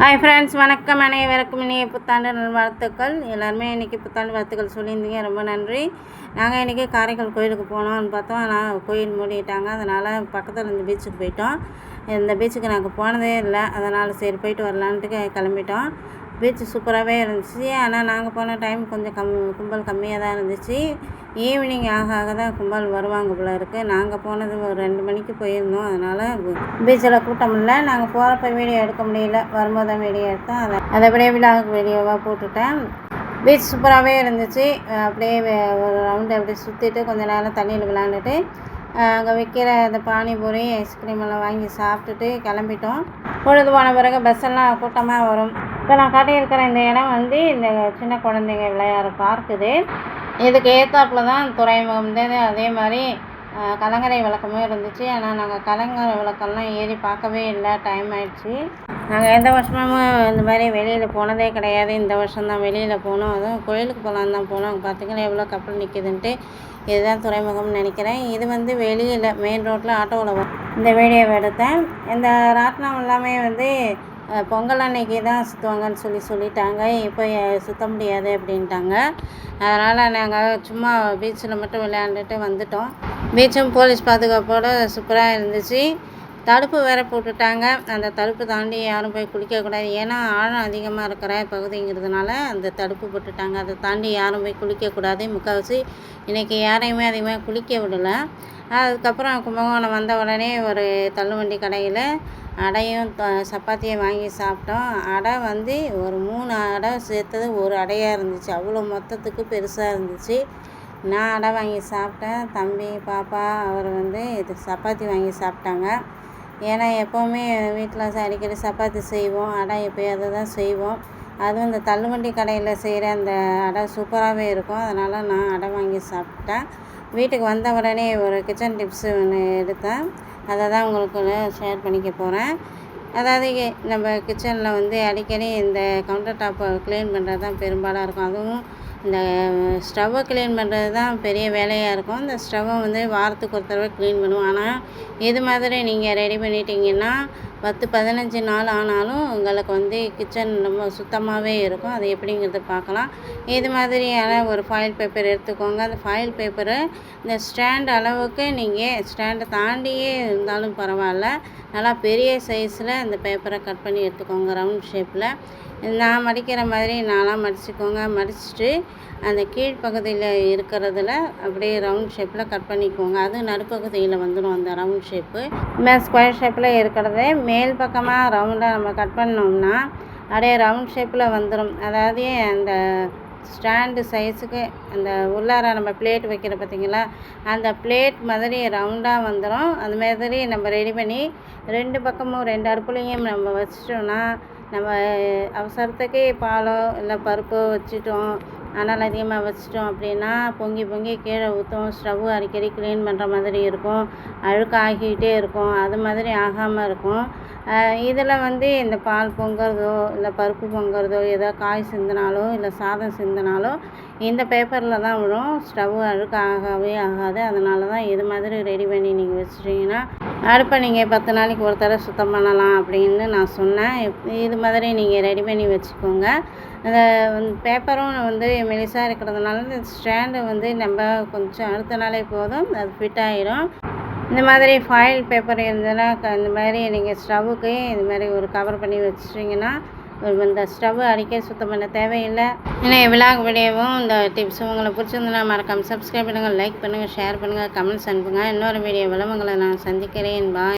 Hi friends வணக்கம். அனைவருக்கும் இன்றைய புத்தாண்டு நல்வாழ்த்துக்கள். எல்லாருமே இன்றைக்கி புத்தாண்டு வாழ்த்துக்கள் சொல்லியிருந்தீங்க. ரொம்ப நன்றி. நாங்கள் இன்றைக்கி காரைக்கால் கோயிலுக்கு போனோம்னு பார்த்தோம். ஆனால் கோயில் மூடிட்டாங்க. அதனால் பக்கத்தில் இந்த பீச்சுக்கு போயிட்டோம். இந்த பீச்சுக்கு நாங்கள் போனதே இல்லை. அதனால் சரி போயிட்டு வரலான்ட்டு கிளம்பிட்டோம். பீச்சு சூப்பராகவே இருந்துச்சு. ஆனால் நாங்கள் போன டைம் கொஞ்சம் கம் கும்பல் கம்மியாக தான் இருந்துச்சு. ஈவினிங் ஆக ஆக தான் கும்பல் வருவாங்க போல இருக்குது நாங்கள் போனது ஒரு ரெண்டு மணிக்கு போயிருந்தோம். அதனால் பீச்சில் கூட்டம் இல்லை. நாங்கள் போகிறப்ப வீடியோ எடுக்க முடியல. வரும்போது தான் வீடியோ எடுத்தோம் அதை அதை அப்படியே விழாவுக்கு வீடியோவாக போட்டுட்டேன். பீச் சூப்பராகவே இருந்துச்சு. அப்படியே ஒரு ரவுண்டு அப்படியே சுற்றிட்டு கொஞ்ச நேரம் தண்ணியில் விளாண்டுட்டு அங்கே விற்கிற அந்த பானிபூரி ஐஸ்கிரீம் எல்லாம் வாங்கி சாப்பிட்டுட்டு கிளம்பிட்டோம். பொழுது போன பிறகு பஸ்ஸெல்லாம் கூட்டமாக வரும். இப்போ நான் காட்டியிருக்கிற இந்த இடம் வந்து இந்த சின்ன குழந்தைங்க விளையாடுற பார்க் இது. இதுக்கு ஏற்றாப்புல தான் துறைமுகம் இருந்தது அதே மாதிரி கலங்கரை விளக்கமும் இருந்துச்சு. ஆனால் நாங்கள் கலங்கரை விளக்கம்லாம் ஏறி பார்க்கவே இல்லை. டைம் ஆயிடுச்சு. நாங்கள் எந்த வருஷமும் இந்த மாதிரி வெளியில் போனதே கிடையாது. இந்த வருஷம் தான் வெளியில் போனோம். அதுவும் கோயிலுக்கு போகலான்னு தான் போனோம். பார்த்திங்கன்னா எவ்வளோ கப்பல் நிற்கிதுன்ட்டு இதுதான் துறைமுகம்னு நினைக்கிறேன். இது வந்து வெளியில் மெயின் ரோட்டில் ஆட்டோவில் இந்த வீடியோவை எடுத்தேன். இந்த ராட்டினம் எல்லாமே வந்து பொங்கல் அன்னைக்கு தான் சுற்றுவாங்கன்னு சொல்லி சொல்லிட்டாங்க. இப்போ சுற்ற முடியாது அப்படின்ட்டாங்க. அதனால் நாங்கள் சும்மா பீச்சில் மட்டும் விளையாண்டுட்டு வந்துட்டோம். பீச்சும் போலீஸ் பாதுகாப்போடு சூப்பராக இருந்துச்சு. தடுப்பு வேறு போட்டுட்டாங்க. அந்த தடுப்பு தாண்டி யாரும் போய் குளிக்கக்கூடாது ஏன்னா ஆழம் அதிகமாக இருக்கிற பகுதிங்கிறதுனால அந்த தடுப்பு போட்டுட்டாங்க. அதை தாண்டி யாரும் போய் குளிக்கக்கூடாது முக்கால்வாசி இன்றைக்கி யாரையுமே அதிகமாக குளிக்க விடலை. அதுக்கப்புறம் கும்பகோணம் வந்த உடனே ஒரு தள்ளுவண்டி கடையில் அடையும் சப்பாத்தியும் வாங்கி சாப்பிட்டோம். அடை வந்து ஒரு மூணு அடை சேர்த்தது ஒரு அடையாக இருந்துச்சு. அவ்வளோ மொத்தத்துக்கு பெருசாக இருந்துச்சு. நான் அடை வாங்கி சாப்பிட்டேன். தம்பி பாப்பா அவர் வந்து இது சப்பாத்தி வாங்கி சாப்பிட்டாங்க. ஏன்னா எப்போவுமே வீட்டில் அடிக்கடி சப்பாத்தி செய்வோம் அடை எப்போயாவது தான் செய்வோம். அதுவும் இந்த தள்ளுவண்டி கடையில் செய்கிற அந்த அடை சூப்பராகவே இருக்கும். அதனால் நான் அடை வாங்கி சாப்பிட்டேன். வீட்டுக்கு வந்த உடனே ஒரு கிச்சன் டிப்ஸு ஒன்று எடுத்தேன். அதை தான் உங்களுக்கு ஷேர் பண்ணிக்க போகிறேன் அதாவது நம்ம கிச்சனில் வந்து அடிக்கடி இந்த கவுண்டர் டாப்பை க்ளீன் பண்ணுறது தான் பெரும்பாலாக இருக்கும். அதுவும் இந்த ஸ்டவ்வை க்ளீன் பண்ணுறது தான் பெரிய வேலையாக இருக்கும். இந்த ஸ்டவ்வை வந்து வாரத்துக்கு ஒரு தடவை க்ளீன் பண்ணுவோம். ஆனால் இது மாதிரி நீங்கள் ரெடி பண்ணிட்டீங்கன்னா பத்து பதினஞ்சு நாள் ஆனாலும் உங்களுக்கு வந்து கிச்சன் ரொம்ப சுத்தமாகவே இருக்கும். அது எப்படிங்கிறத பார்க்கலாம். இது மாதிரியான ஒரு ஃபாயில் பேப்பர் எடுத்துக்கோங்க. அந்த ஃபாயில் பேப்பரை இந்த ஸ்டாண்ட் அளவுக்கு நீங்கள் ஸ்டாண்டை தாண்டியே இருந்தாலும் பரவாயில்ல. நல்லா பெரிய சைஸில் அந்த பேப்பரை கட் பண்ணி எடுத்துக்கோங்க. ரவுண்ட் ஷேப்பில் நான் மடிக்கிற மாதிரி நானாக மடிச்சுக்கோங்க. மடிச்சுட்டு அந்த கீழ்ப்பகுதியில் இருக்கிறதுல அப்படியே ரவுண்ட் ஷேப்பில் கட் பண்ணிக்கோங்க. அது நடுப்பகுதியில் வந்துடும் அந்த ரவுண்ட் ஷேப்பு இந்த ஸ்கொயர் ஷேப்பில் இருக்கிறதே மேல் பக்கமாக ரவுண்டாக நம்ம கட் பண்ணோம்னா அப்படியே ரவுண்ட் ஷேப்பில் வந்துடும் அதாவது அந்த ஸ்டாண்டு சைஸுக்கு அந்த உள்ளார நம்ம பிளேட் வைக்கிற பார்த்திங்களா அந்த பிளேட் மாதிரி ரவுண்டாக வந்துடும் அந்த மாதிரி நம்ம ரெடி பண்ணி ரெண்டு பக்கமும் ரெண்டு அடுப்புலையும் நம்ம வச்சிட்டோம்னா நம்ம அவசரத்துக்கு பாலோ இல்லை பருப்போ வச்சுட்டோம். அனல் அதிகமாக வச்சிட்டோம் அப்படின்னா பொங்கி பொங்கி கீழே ஊற்றும் ஸ்டவ்வு அடிக்கடி க்ளீன் பண்ணுற மாதிரி இருக்கும். அழுக்காகிக்கிட்டே இருக்கும். அது மாதிரி ஆகாமல் இருக்கும். இதில் வந்து இந்த பால் பொங்குறதோ இல்லை பருப்பு பொங்குறதோ ஏதோ காய் சிந்தினாலோ இல்லை சாதம் சிந்தினாலோ இந்த பேப்பரில் தான் விழும். ஸ்டவ் அழுக்கு ஆகவே ஆகாது. அதனால தான் இது மாதிரி ரெடி பண்ணி நீங்கள் வச்சிட்டிங்கன்னா அடுப்பை நீங்கள் பத்து நாளைக்கு ஒரு தடவை சுத்தம் பண்ணலாம் அப்படின்னு நான் சொன்னேன். இது மாதிரி நீங்கள் ரெடி பண்ணி வச்சுக்கோங்க. அந்த பேப்பரும் வந்து மெலிசாக இருக்கிறதுனால இந்த ஸ்டாண்டு வந்து நம்ம கொஞ்சம் அடுத்த நாளே போதும் அது ஃபிட் ஆகிடும் இந்த மாதிரி ஃபாயில் பேப்பர் இருந்ததுன்னா இந்த மாதிரி நீங்கள் ஸ்டவ்வுக்கு இது மாதிரி ஒரு கவர் பண்ணி வச்சிட்டிங்கன்னா இந்த ஸ்டவ் அடிக்க சுத்தம் பண்ண தேவையில்லை. ஏன்னா விழாக் வீடியோவும் இந்த டிப்ஸும் உங்களுக்கு பிடிச்சிருந்தனா மறக்காமல் சப்ஸ்கிரைப் பண்ணுங்கள் லைக் பண்ணுங்கள் ஷேர் பண்ணுங்கள் கமெண்ட்ஸ் அனுப்புங்க. இன்னொரு வீடியோவில் உங்களை நான் சந்திக்கிறேன். பாய்